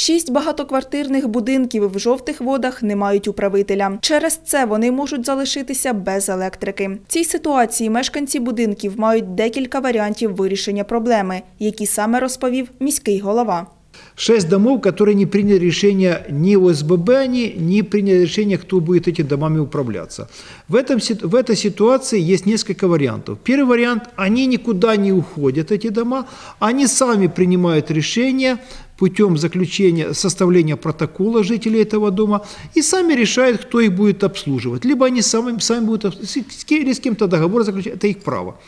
Шість багатоквартирних будинків в жовтих водах не мають управителя. Через це вони можуть залишитися без електрики. В цій ситуації мешканці будинків мають декілька варіантів вирішення проблеми, які саме розповів міський голова. Шесть домов, которые не приняли решение ни ОСББ, они, не приняли решение, кто будет этими домами управляться. В, этом, в этой ситуации есть несколько вариантов. Первый вариант, они никуда не уходят, эти дома, они сами принимают решение путем заключения, составления протокола жителей этого дома и сами решают, кто их будет обслуживать. Либо они сами, сами будут обс- с- с кем- или с кем-то договор заключать, это их право.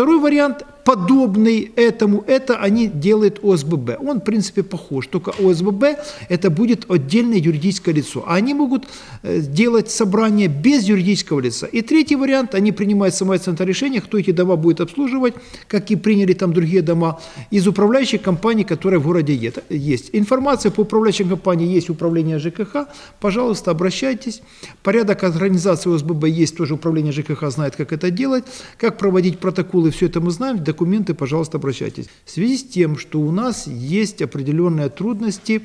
Второй вариант, подобный этому, это они делают ОСББ. Он, в принципе, похож, только ОСББ это будет отдельное юридическое лицо. А они могут э, делать собрание без юридического лица. И третий вариант, они принимают самостоятельное решение, кто эти дома будет обслуживать, как и приняли там другие дома, из управляющей компании, которая в городе есть. Информация по управляющей компании есть управление ЖКХ, пожалуйста, обращайтесь. Порядок организации ОСББ есть, тоже управление ЖКХ знает, как это делать, как проводить протоколы, все это мы знаем, документы, пожалуйста, обращайтесь. В связи с тем, что у нас есть определенные трудности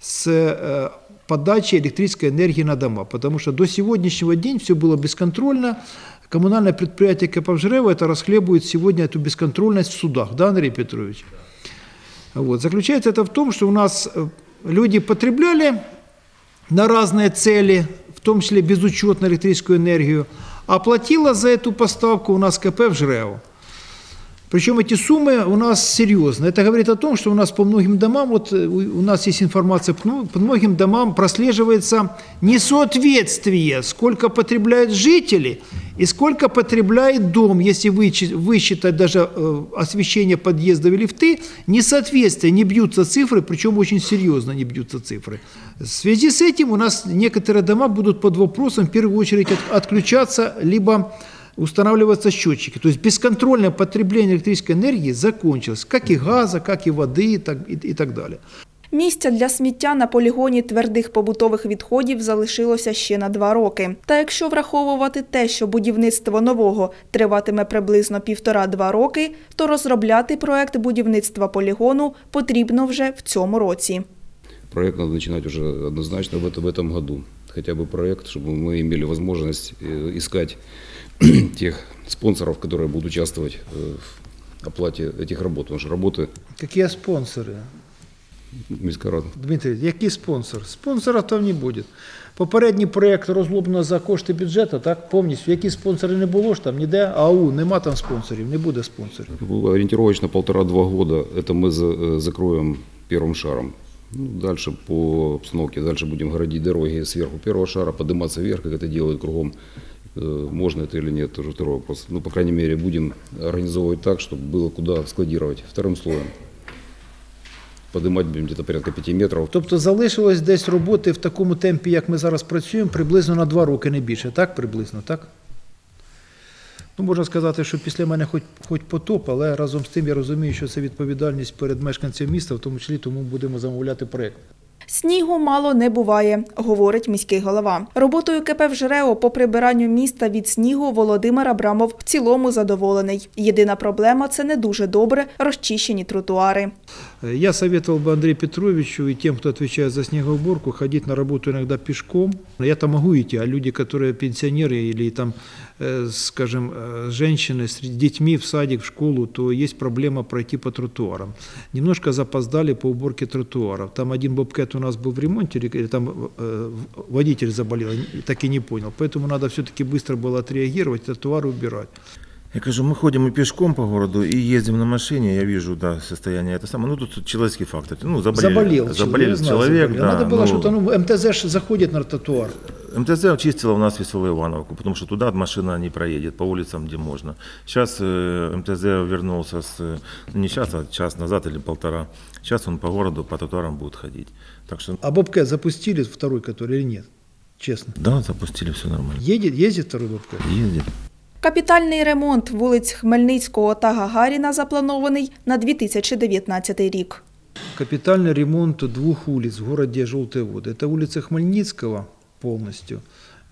с э, подачей электрической энергии на дома, потому что до сегодняшнего дня все было бесконтрольно. Коммунальное предприятие Капавжрева это расхлебывает сегодня эту бесконтрольность в судах, да, Андрей Петрович? Вот. Заключается это в том, что у нас э, люди потребляли на разные цели, в том числе безучетно электрическую энергию, а платила за эту поставку у нас КП в ЖРЭО. Причем эти суммы у нас серьезные. Это говорит о том, что у нас по многим домам, вот э, у нас есть информация, по мно- по многим домам прослеживается несоответствие, сколько потребляют жители и сколько потребляет дом, если высчитать даже э, освещение подъездов и лифты, несоответствие, не бьются цифры, причем очень серьезно не бьются цифры. В связи с этим у нас некоторые дома будут под вопросом в первую очередь от- отключаться, либо устанавливаться счетчики. То есть бесконтрольное потребление электрической энергии закончилось, как и газа, как и воды и так, и, и так далее. Місця для сміття на полігоні твердих побутових відходів залишилося ще на два роки. Та якщо враховувати те, що будівництво нового триватиме приблизно півтора-два роки, то розробляти проект будівництва полігону потрібно вже в цьому році. Проект надо начинать уже однозначно в, это, в этом году. Хотя бы проект, чтобы мы имели возможность э, искать тех спонсоров, которые будут участвовать э, в оплате этих работ. Потому что работы Какие спонсоры? Міська Дмитрий, який спонсор? Спонсора там не буде. Попередній проєкт розроблено за кошти бюджету, так, повністю. Які спонсори не було ж там, ніде, АУ, нема там спонсорів, не буде спонсорів. Ориентировочно полтора-два года это мы за- э, закроем первым шаром. Ну, дальше по обстановке, дальше будем городить дороги сверху первого шара, подниматься вверх, как это делают кругом. Э, Можно это или нет, тоже второй вопрос. Ну, по крайней мере, будем организовывать так, чтобы было куда складировать вторым слоем. Поднимать будем где-то порядка 5 метров. Тобто залишилось десь роботи в такому темпі, як ми зараз працюємо, приблизно на два роки, не більше, так? Приблизно, так? Ну, можна сказати, що після мене хоч, хоч потоп, але разом з тим я розумію, що це відповідальність перед мешканцями міста, в тому числі тому будемо замовляти проєкт. Снігу мало не буває, говорить міський голова. Роботою КП «Вжрео» по прибиранню міста від снігу Володимир Абрамов в цілому задоволений. Єдина проблема – це не дуже добре розчищені тротуари. Я советовал бы Андрею Петровичу и тем, кто отвечает за снегоуборку, ходить на работу иногда пешком. Я там могу идти, а люди, которые пенсионеры или там, э, скажем, э, женщины с детьми в садик, в школу, то есть проблема пройти по тротуарам. Немножко запоздали по уборке тротуаров. Там один бобкет у нас был в ремонте, или там э, водитель заболел, так и не понял. Поэтому надо все-таки быстро было отреагировать, тротуары убирать. Я кажу, мы ходим и пешком по городу, и ездим на машине, я вижу, да, состояние это самое. Ну, тут человеческий фактор. Ну, заболел, Заболел, заболел человек, заболел. да. Надо было ну, что-то, ну, МТЗ заходит на тротуар. МТЗ очистила у нас Веселую Ивановку, потому что туда машина не проедет по улицам, где можно. Сейчас э, МТЗ вернулся с, э, ну, не сейчас, а час назад или полтора. Сейчас он по городу, по тротуарам будет ходить. Так что, А бобкет запустили второй, который или нет? Честно. да, запустили, все нормально. Едет, ездит второй бобкет? Ездит. Капітальний ремонт вулиць Хмельницького та Гагаріна запланований на 2019 рік. Капитальный ремонт двух улиц в городе Желтые воды. Это улица Хмельницкого полностью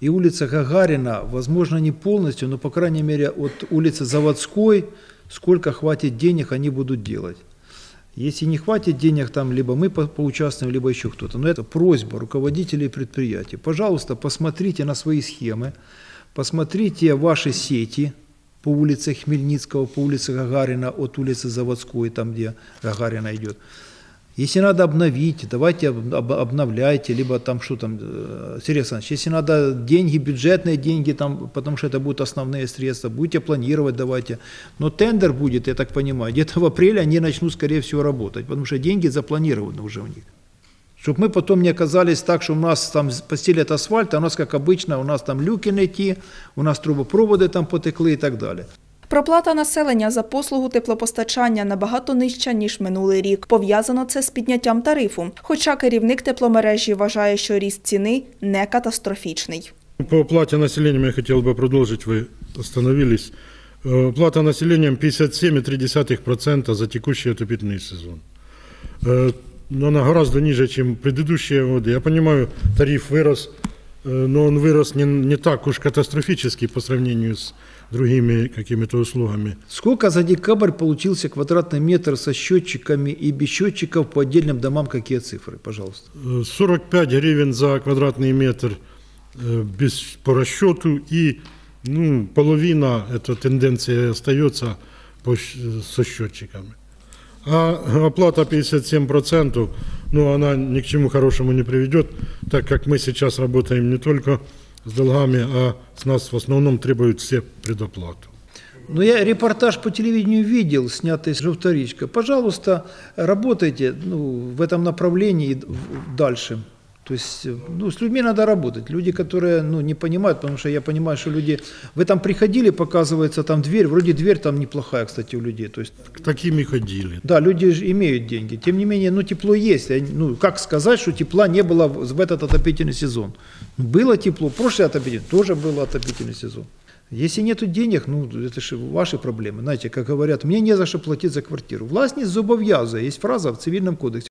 и улица Гагарина, возможно, не полностью, но, по крайней мере, от улицы Заводской, сколько хватит денег, они будут делать. Если не хватит денег, там либо мы по- поучаствуем, либо еще кто-то. Но это просьба руководителей предприятий. Пожалуйста, посмотрите на свои схемы, посмотрите ваши сети по улице Хмельницкого, по улице Гагарина, от улицы Заводской, там, где Гагарина идет. Если надо обновить, давайте об- об- обновляйте, либо там что там, э, Сергей Александрович, если надо деньги, бюджетные деньги, там, потому что это будут основные средства, будете планировать, давайте. Но тендер будет, я так понимаю, где-то в апреле они начнут, скорее всего, работать, потому что деньги запланированы уже у них. Чтобы мы потом не оказались так, что у нас там постелят асфальт, а у нас, как обычно, у нас там люки найти, у нас трубопроводи там потекли і так далі. Проплата населення за послугу теплопостачання набагато нижча, ніж минулий рік. Пов'язано це з підняттям тарифу. Хоча керівник тепломережі вважає, що ріст ціни не катастрофічний. По оплате населением я хотел бы продолжить, вы остановились. Э, Оплата населением 57,3% за текущий отопительный сезон. Э, Но она гораздо ниже, чем предыдущие годы. Я понимаю, тариф вырос, э, но он вырос не, не так уж катастрофически по сравнению с другими какими-то услугами. Сколько за декабрь получился квадратный метр со счетчиками и без счетчиков по отдельным домам, какие цифры, пожалуйста? Э, 45 гривен за квадратный метр э, без, по расчету и ну, половина, эта тенденция остается по, со счетчиками. А оплата 57%, ну, она ни к чему хорошему не приведет, так как мы сейчас работаем не только с долгами, а с нас в основном требуют все предоплату. Ну, я репортаж по телевидению видел, снятый с «Желторичка». Пожалуйста, работайте ну, в этом направлении дальше. То есть, э, ну, с людьми надо работать. Люди, которые, ну, не понимают, потому что я понимаю, что люди... Вы там приходили, показывается, там дверь, вроде дверь там неплохая, кстати, у людей. То есть, К таким и ходили. да, люди же имеют деньги. Тем не менее, ну, тепло есть. А, Ну, как сказать, что тепла не было в этот отопительный сезон? Ну, Было тепло, прошлый отопительный тоже был отопительный сезон. Если нет денег, ну, это же ваши проблемы. Знаете, как говорят, мне не за что платить за квартиру. Власть не зобов'язує. Есть фраза в цивильном кодексе.